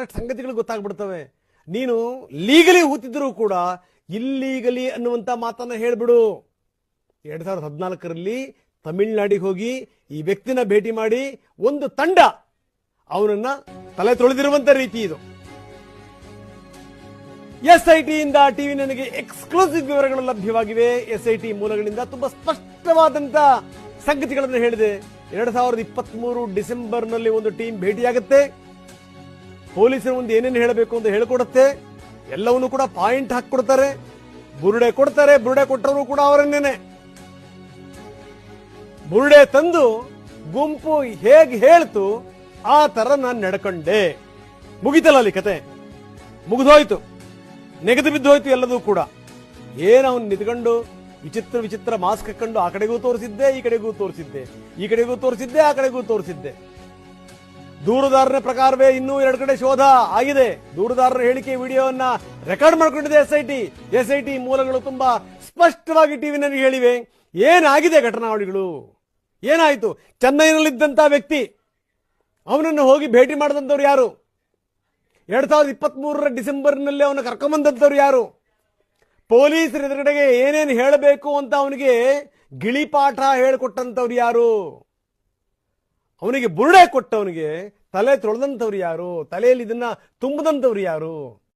ಸಾಕಷ್ಟು ಸಂಗತಿಗಳು ಗೊತ್ತಾಗ್ಬಿಡ್ತವೆ. ನೀನು ಲೀಗಲಿ ಹೂತಿದ್ರು ಕೂಡ ಇಲ್ಲೀಗಲಿ ಅನ್ನುವಂತ ಮಾತನ್ನ ಹೇಳ್ಬಿಡು. ಎರಡ್ ಸಾವಿರದ ಹದಿನಾಲ್ಕರಲ್ಲಿ ತಮಿಳ್ನಾಡಿಗೆ ಹೋಗಿ ಈ ವ್ಯಕ್ತಿನ ಭೇಟಿ ಮಾಡಿ ಒಂದು ತಂಡ ಅವನನ್ನ ತಲೆ ತೊಳೆದಿರುವಂತ ರೀತಿ ಇದು. ಎಸ್ ಐ ಟಿಯಿಂದ ಟಿವಿ ನನಗೆ ಎಕ್ಸ್ಕ್ಲೂಸಿವ್ ವಿವರಗಳು ಲಭ್ಯವಾಗಿವೆ. ಎಸ್ ಐ ಟಿ ಮೂಲಗಳಿಂದ ತುಂಬಾ ಸ್ಪಷ್ಟವಾದಂತ ಸಂಗತಿಗಳನ್ನು ಹೇಳಿದೆ. ಎರಡ್ ಸಾವಿರದ ಇಪ್ಪತ್ತ್ ಮೂರು ಡಿಸೆಂಬರ್ನಲ್ಲಿ ಒಂದು ಟೀಮ್ ಭೇಟಿಯಾಗುತ್ತೆ. ಪೊಲೀಸರು ಮುಂದೆ ಏನೇನು ಹೇಳಬೇಕು ಅಂತ ಹೇಳಿಕೊಡುತ್ತೆ, ಎಲ್ಲವನ್ನೂ ಕೂಡ ಪಾಯಿಂಟ್ ಹಾಕಿಕೊಡ್ತಾರೆ ಬುರುಡೆ ಕೊಡ್ತಾರೆ, ಬುರುಡೆ ಕೊಟ್ಟವರು ಕೂಡ ಅವರನ್ನೇನೆ. ಬುರುಡೆ ತಂದು ಗುಂಪು ಹೇಗೆ ಹೇಳ್ತು, ಆ ತರ ನಾನು ನಡ್ಕೊಂಡೆ. ಮುಗಿತಲ್ಲ ಅಲ್ಲಿ ಕತೆ? ಮುಗಿದೋಯ್ತು ನೆಗೆದು ಬಿದ್ದೋಯ್ತು ಎಲ್ಲದೂ ಕೂಡ. ಏನ್ ಅವನು ನಿಂತ್ಕೊಂಡು ವಿಚಿತ್ರ ವಿಚಿತ್ರ ಮಾಸ್ಕ್ ಹಾಕೊಂಡು ಆ ಕಡೆಗೂ ತೋರಿಸಿದ್ದೆ, ಈ ಕಡೆಗೂ ತೋರಿಸಿದ್ದೆ, ಈ ಕಡೆಗೂ ತೋರಿಸಿದ್ದೆ, ಆ ಕಡೆಗೂ ತೋರಿಸಿದ್ದೆ. ದೂರುದಾರನ ಪ್ರಕಾರವೇ ಇನ್ನೂ ಎರಡು ಕಡೆ ಶೋಧ ಆಗಿದೆ. ದೂರುದಾರರ ಹೇಳಿಕೆ ವಿಡಿಯೋವನ್ನ ರೆಕಾರ್ಡ್ ಮಾಡಿಕೊಂಡಿದೆ ಎಸ್ಐಟಿ. ಎಸ್ಐಟಿ ಮೂಲಗಳು ತುಂಬಾ ಸ್ಪಷ್ಟವಾಗಿ ಟಿವಿನಲ್ಲಿ ಹೇಳಿವೆ. ಏನಾಗಿದೆ ಘಟನಾವಳಿಗಳು? ಏನಾಯಿತು? ಚೆನ್ನೈನಲ್ಲಿದ್ದಂತ ವ್ಯಕ್ತಿ, ಅವನನ್ನು ಹೋಗಿ ಭೇಟಿ ಮಾಡಿದಂಥವ್ರು ಯಾರು? ಎರಡ್ ಸಾವಿರದ ಇಪ್ಪತ್ತ್ ಮೂರರ ಡಿಸೆಂಬರ್ನಲ್ಲಿ ಅವನ ಕರ್ಕೊಂಬಂದಂಥವ್ರು ಯಾರು? ಪೊಲೀಸರ ಎದುರುಗಡೆಗೆ ಏನೇನು ಹೇಳಬೇಕು ಅಂತ ಅವನಿಗೆ ಗಿಳಿಪಾಠ ಹೇಳಿಕೊಟ್ಟಂಥವ್ರು ಯಾರು? ಅವನಿಗೆ ಬುರುಡೆ ಕೊಟ್ಟವನಿಗೆ ತಲೆ ತೊಳೆದಂಥವ್ರು ಯಾರು? ತಲೆಯಲ್ಲಿ ಇದನ್ನ ತುಂಬದಂಥವ್ರು ಯಾರು?